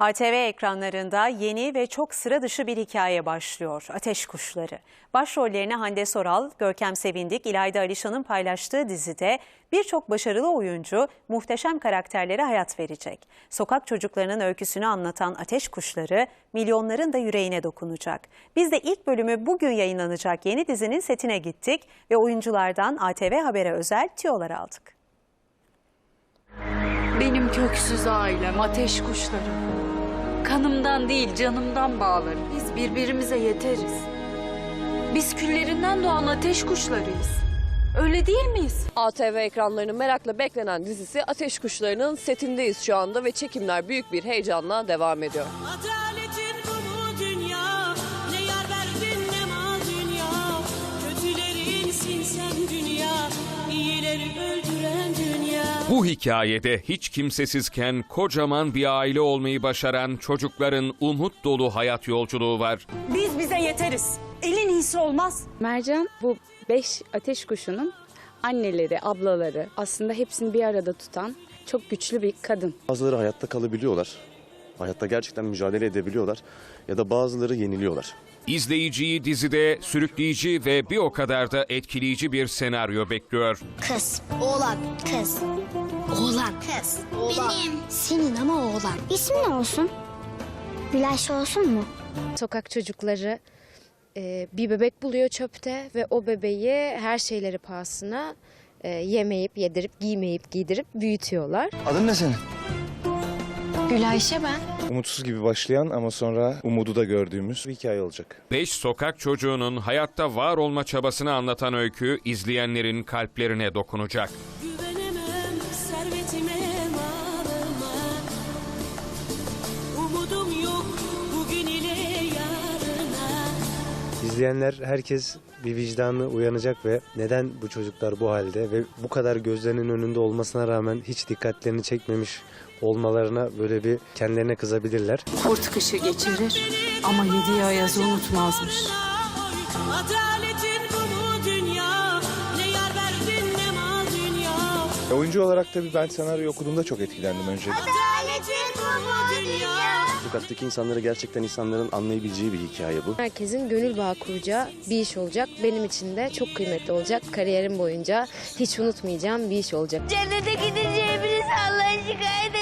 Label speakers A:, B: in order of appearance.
A: ATV ekranlarında yeni ve çok sıra dışı bir hikaye başlıyor. Ateş Kuşları. Başrollerini Hande Soral, Görkem Sevindik, İlayda Alişan'ın paylaştığı dizide birçok başarılı oyuncu muhteşem karakterlere hayat verecek. Sokak çocuklarının öyküsünü anlatan Ateş Kuşları milyonların da yüreğine dokunacak. Biz de ilk bölümü bugün yayınlanacak yeni dizinin setine gittik ve oyunculardan ATV Haber'e özel tiyolar aldık.
B: Benim köksüz ailem, ateş kuşları. Kanımdan değil, canımdan bağlarım. Biz birbirimize yeteriz. Biz küllerinden doğan ateş kuşlarıyız. Öyle değil miyiz?
C: ATV ekranlarının merakla beklenen dizisi Ateş Kuşları'nın setindeyiz şu anda ve çekimler büyük bir heyecanla devam ediyor.
D: Adaletin Bu
E: hikayede hiç kimsesizken kocaman bir aile olmayı başaran çocukların umut dolu hayat yolculuğu var.
F: Biz bize yeteriz. Elin iyisi olmaz.
G: Mercan bu beş ateş kuşunun anneleri, ablaları aslında hepsini bir arada tutan çok güçlü bir kadın.
H: Bazıları hayatta kalabiliyorlar. Hayatta gerçekten mücadele edebiliyorlar. Ya da bazıları yeniliyorlar.
E: İzleyiciyi dizide sürükleyici ve bir o kadar da etkileyici bir senaryo bekliyor.
I: Kız. Oğlan. Kız. Oğlan. Kız. Oğlan. Benim. Senin ama oğlan. İsmi ne olsun? Gülayşe olsun mu?
J: sokak çocukları e, bir bebek buluyor çöpte ve o bebeği her şeyleri pahasına e, yemeyip, yedirip, giymeyip, giydirip büyütüyorlar.
K: Adın ne senin?
I: Gülayşe ben.
K: Umutsuz gibi başlayan ama sonra umudu da gördüğümüz bir hikaye olacak.
E: Beş sokak çocuğunun hayatta var olma çabasını anlatan öykü izleyenlerin kalplerine dokunacak.
D: Güvenemem servetime malıma Umudum
L: İzleyenler herkes bir vicdanı uyanacak ve neden bu çocuklar bu halde ve bu kadar gözlerinin önünde olmasına rağmen hiç dikkatlerini çekmemiş olmalarına böyle bir kendilerine kızabilirler.
B: Kurt kışı geçirir ama yediği ayazı unutmazmış.
D: Adaletin bu mu dünya Ne yar verdin ne mal dünya
K: Oyuncu olarak tabii ben senaryo okuduğumda çok etkilendim önce.
D: Adaletin
H: Sokaktaki insanları gerçekten insanların anlayabileceği bir hikaye bu.
J: Herkesin gönül bağı kuracağı bir iş olacak. Benim için de çok kıymetli olacak. Kariyerim boyunca hiç unutmayacağım bir iş olacak.
I: Cennete gideceğimizi Allah şikayet